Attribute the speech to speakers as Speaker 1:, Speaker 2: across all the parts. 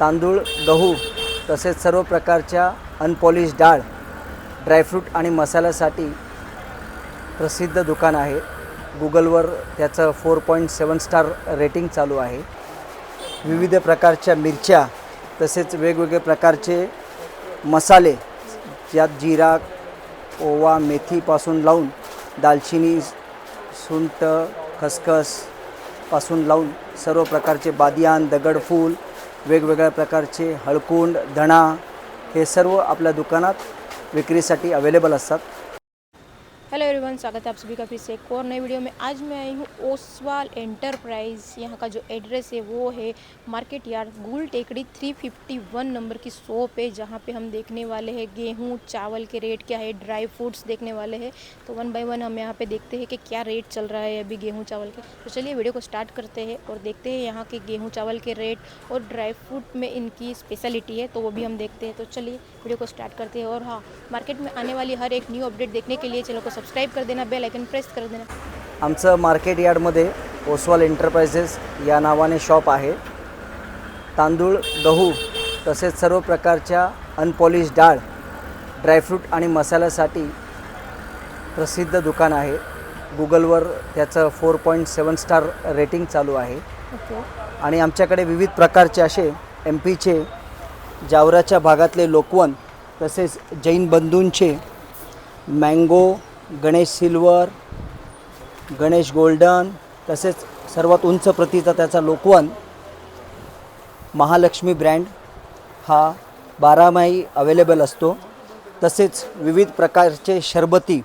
Speaker 1: तांदूळ गहू तसेच सर्व प्रकारच्या अनपॉलिश डाळ ड्रायफ्रूट आणि मसाल्यासाठी प्रसिद्ध दुकान आहे. गुगलवर त्याचं four point seven star rating चालू आहे. विविध प्रकारच्या मिरच्या तसेच वेगवेगळे प्रकारचे मसाले ज्यात जिरा ओवा मेथीपासून लावून दालचिनी सुंट खसखसपासून लावून सर्व प्रकारचे बादियान दगडफूल वेगवेगळ्या प्रकारचे हळकुंड धणा हे सर्व आपल्या दुकानात विक्रीसाठी अवेलेबल असतात.
Speaker 2: हेलो एवरीवन, स्वागत है आप सभी का फिर से एक और नए वीडियो में। आज मैं आई हूँ ओसवाल एंटरप्राइज यहाँ का जो एड्रेस है, वो है मार्केट यार्ड, गुल टेकड़ी 351 नंबर की शॉप है, जहाँ पे हम देखने वाले हैं गेहूँ, चावल के रेट क्या है, ड्राई फ्रूट्स देखने वाले हैं। तो वन बाय वन हम यहाँ पे देखते हैं कि क्या रेट चल रहा है अभी गेहूँ, चावल के। तो चलिए वीडियो को स्टार्ट करते हैं और देखते हैं यहाँ के गेहूँ, चावल के रेट और ड्राई फ्रूट में इनकी स्पेशलिटी है तो वो भी हम देखते हैं। तो चलिए वीडियो को स्टार्ट करते हैं। और हाँ मार्केट में आने वाली हर एक न्यू अपडेट देखने के लिए चैनल को सब्सक्राइब कर देना बेल आइकन प्रेस कर देना.
Speaker 1: आमचं मार्केट यार्डमध्ये ओसवाल एंटरप्राइजेस या नावाने शॉप आहे. तांदूळ गहू तसेच सर्व प्रकारच्या अनपॉलिश डाळ ड्रायफ्रूट आणि मसाल्यासाठी प्रसिद्ध दुकान आहे. गुगलवर त्याचं four point seven star rating चालू आहे.
Speaker 2: ओके
Speaker 1: आणि आमच्याकडे विविध प्रकारचे असे एम पीचे जावराच्या भागातले लोकवन तसेच Jain बंधूंचे mango Ganesh silver Ganesh golden तसेच सर्वात उंच प्रतीचा त्याचा लोकवन महालक्ष्मी ब्रँड हा बारामाही अवेलेबल असतो. तसेच विविध प्रकारचे शरबती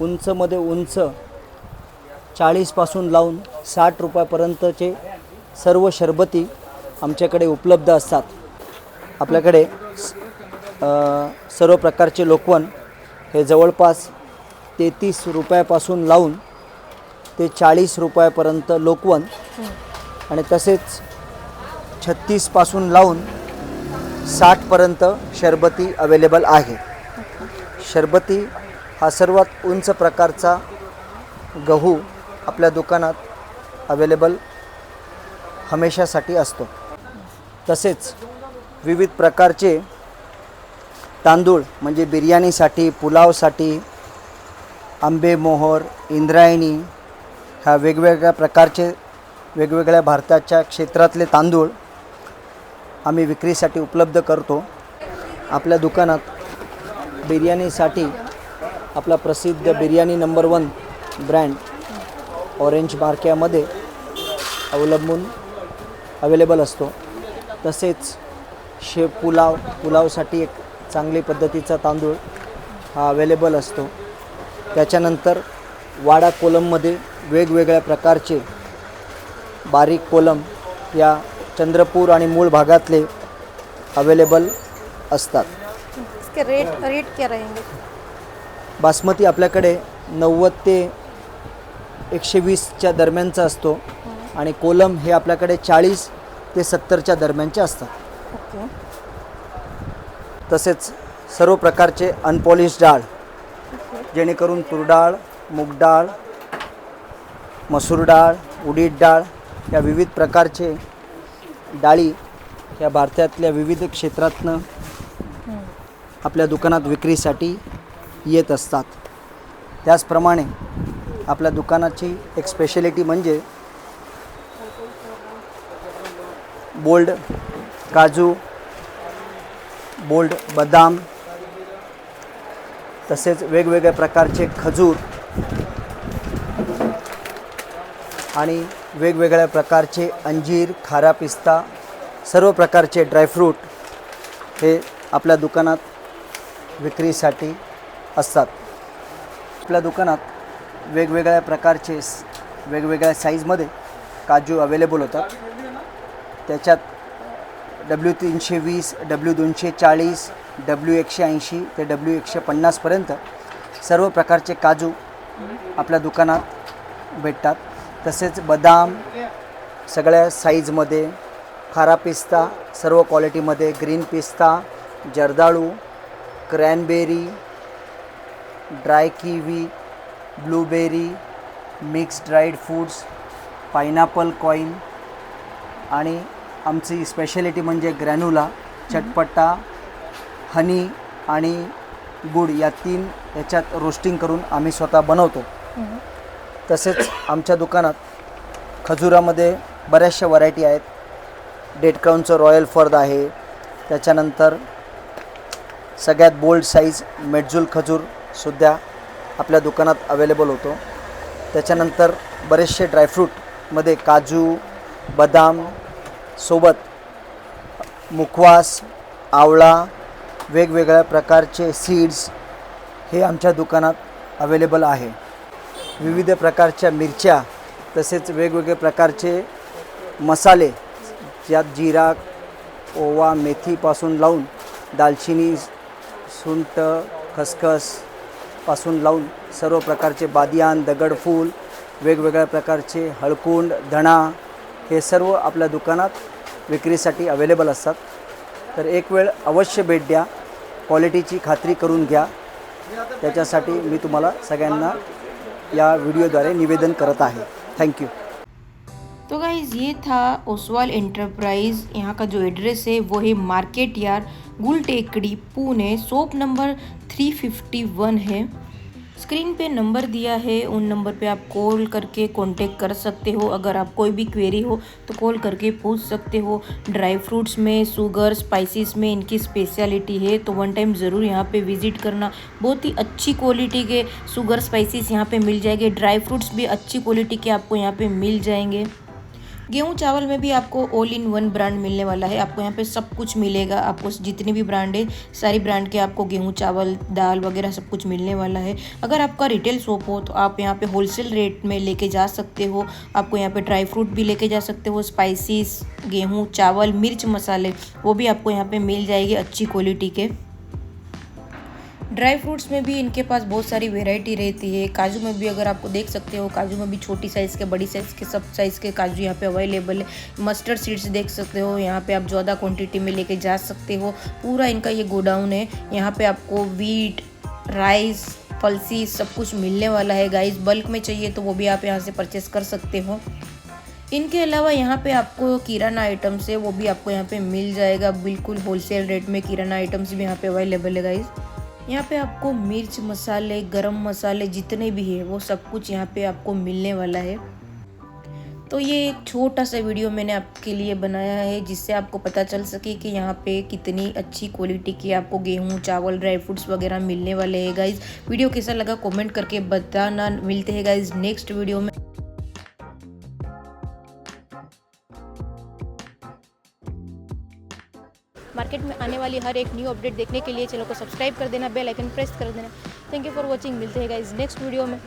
Speaker 1: उंचमध्ये उंच चाळीसपासून लावून साठ रुपयापर्यंतचे सर्व शरबती आमच्याकडे उपलब्ध असतात. आपल्याकडे सर्व प्रकारचे लोकवन हे जवळपास तेहतीस रुपयापासून लावून ते चाळीस रुपयापर्यंत लोकवन आणि तसेच छत्तीसपासून लावून साठपर्यंत शरबती अवेलेबल आहे. शरबती हा सर्वात उंच प्रकारचा गहू आपल्या दुकानात अवेलेबल हमेशासाठी असतो. तसेच विविध प्रकारचे तांदूळ म्हणजे बिर्याणीसाठी पुलावसाठी आंबे मोहर इंद्रायणी ह्या वेगवेगळ्या प्रकारचे वेगवेगळ्या भारताच्या क्षेत्रातले तांदूळ आम्ही विक्रीसाठी उपलब्ध करतो. आपल्या दुकानात बिर्याणीसाठी आपला प्रसिद्ध biryani number one brand orange मार्क्यामध्ये अवलंबून अवेलेबल असतो. तसेच शेव पुलाव पुलावसाठी एक चांगली पद्धतीचा तांदूळ हा अवेलेबल असतो. त्याच्यानंतर वाडा कोलममध्ये वेगवेगळ्या प्रकारचे बारीक कोलम या चंद्रपूर आणि मूळ भागातले अवेलेबल असतात.
Speaker 2: इसके रेट रेट क्या रहेंगे?
Speaker 1: बासमती आपल्याकडे नव्वद ते एकशे वीसच्या दरम्यानचा असतो आणि कोलम हे आपल्याकडे चाळीस ते सत्तरच्या दरम्यानचे असतात.
Speaker 2: ओके.
Speaker 1: तसेच सर्व प्रकारचे अनपॉलिश डाळ जेणेकरून तुरडाळ मूग डाळ मसूर डाळ उडीद डाळ या विविध प्रकारचे डाळी या भारतातल्या विविध क्षेत्रातनं आपल्या दुकानात विक्रीसाठी येत असतात. त्याचप्रमाणे आपल्या दुकानाची एक स्पेशलिटी म्हणजे बोल्ड काजू बोल्ड बदाम तसेच वेगवेगळ्या प्रकारचे खजूर आणि वेगवेगळ्या प्रकारचे अंजीर खारा पिस्ता सर्व प्रकारचे ड्रायफ्रूट हे आपल्या दुकानात विक्रीसाठी असतात. आपल्या दुकानात वेगवेगळ्या प्रकारचे वेगवेगळ्या साईजमध्ये काजू अवेलेबल होतात. त्याच्यात डब्ल्यू तीनशे वीस डब्ल्यू दोनशे चाळीस डब्ल्यू एकशे ऐंशी ते डब्ल्यू एकशे पन्नासपर्यंत सर्व प्रकारचे काजू आपल्या दुकानात भेटतात. तसेच बदाम सगळ्या साईजमध्ये खारा पिस्ता सर्व क्वालिटीमध्ये ग्रीन पिस्ता जर्दाळू cranberry dry kiwi blueberry mix dried foods pineapple coin आणि आमची स्पेशालिटी म्हणजे ग्रॅन्युला चटपटा हनी आणि गुड या तीन याच्यात रोस्टिंग करून आम्ही स्वतः बनवतो. तसेच आमच्या दुकानात खजुरामध्ये बऱ्याचशा व्हरायटी आहेत. डेटक्राऊनचं रॉयल फर्द आहे. त्याच्यानंतर सगळ्यात बोल्ड साईज मेडजूल खजूरसुद्धा आपल्या दुकानात अवेलेबल होतो. त्याच्यानंतर बरेचसे ड्रायफ्रूटमध्ये काजू बदाम सोबत मुखवास आवळा वेगवेगळ्या प्रकारचे सीड्स हे आमच्या दुकानात अवेलेबल आहे. विविध प्रकारच्या मिरच्या तसेच वेगवेगळे प्रकारचे मसाले ज्यात जिरा ओवा मेथीपासून लावून दालचिनी सुंट खसखसपासून लावून सर्व प्रकारचे बादियान दगडफूल वेगवेगळ्या प्रकारचे हळकुंड धणा हे सर्व आपल्या दुकानात विक्रीसाठी अवेलेबल असतात. तर एक वेळ अवश्य भेट द्या. क्वालिटीची खात्री करून घ्या. त्याच्यासाठी मी तुम्हाला सगळ्यांना या व्हिडिओद्वारे निवेदन करत आहे. थँक्यू
Speaker 2: तो गाइज ये था ओसवाल एंटरप्राइज यहाँ का जो एड्रेस है वो है मार्केट यार गुल टेकड़ी पुणे सोप नंबर 351 है. स्क्रीन पे नंबर दिया है, उन नंबर पे आप कॉल करके कांटेक्ट कर सकते हो। अगर आप कोई भी क्वेरी हो तो कॉल करके पूछ सकते हो। ड्राई फ्रूट्स में शुगर स्पाइसेस में इनकी स्पेशलिटी है तो वन टाइम ज़रूर यहाँ पे विज़िट करना। बहुत ही अच्छी क्वालिटी के शुगर स्पाइसेस यहाँ पे मिल जाएँगे। ड्राई फ्रूट्स भी अच्छी क्वालिटी के आपको यहाँ पर मिल जाएँगे। गेहूँ चावल में भी आपको ऑल इन वन ब्रांड मिलने वाला है। आपको यहाँ पे सब कुछ मिलेगा। आपको जितने भी ब्रांड है, सारी ब्रांड के आपको गेहूँ, चावल, दाल वगैरह सब कुछ मिलने वाला है। अगर आपका रिटेल शॉप हो तो आप यहाँ पे होलसेल रेट में लेके जा सकते हो। आपको यहाँ पे ड्राई फ्रूट भी लेके जा सकते हो स्पाइसेस गेहूँ, चावल, मिर्च मसाले, वो भी आपको यहाँ पे मिल जाएगी अच्छी क्वालिटी के। ड्राई फ्रूट्स में भी इनके पास बहुत सारी वेराइटी रहती है। काजू में भी अगर आपको देख सकते हो, काजू में भी छोटी साइज़ के, बड़ी साइज़ के, सब साइज़ के काजू यहाँ पे अवेलेबल है। मस्टर्ड सीड्स देख सकते हो, यहाँ पे आप ज़्यादा क्वांटिटी में लेके जा सकते हो। पूरा इनका ये गोडाउन है। यहाँ पे आपको वीट राइस फलसी सब कुछ मिलने वाला है गाइस बल्क में चाहिए तो वो भी आप यहाँ से परचेस कर सकते हो। इनके अलावा यहाँ पे आपको किराना आइटम्स है, वो भी आपको यहाँ पे मिल जाएगा। बिल्कुल होलसेल रेट में किराना आइटम्स भी यहाँ पे अवेलेबल है गाइस यहाँ पे आपको मिर्च मसाले, गरम मसाले जितने भी है, वो सब कुछ यहाँ पे आपको मिलने वाला है। तो ये एक छोटा सा वीडियो मैंने आपके लिए बनाया है, जिससे आपको पता चल सके कि यहाँ पे कितनी अच्छी क्वालिटी की आपको गेहूँ, चावल ड्राई फ्रूट्स वगैरह मिलने वाले हैं। गाइज़ वीडियो कैसा लगा कमेंट करके बताना। मिलते हैं गाइज़ नेक्स्ट वीडियो में। मार्केट में आने वाली हर एक न्यू अपडेट देखने के लिए चैनल को सब्सक्राइब कर देना बेल आइकन प्रेस कर देना। थैंक यू फॉर वॉचिंग मिलते हैं इस नेक्स्ट वीडियो में।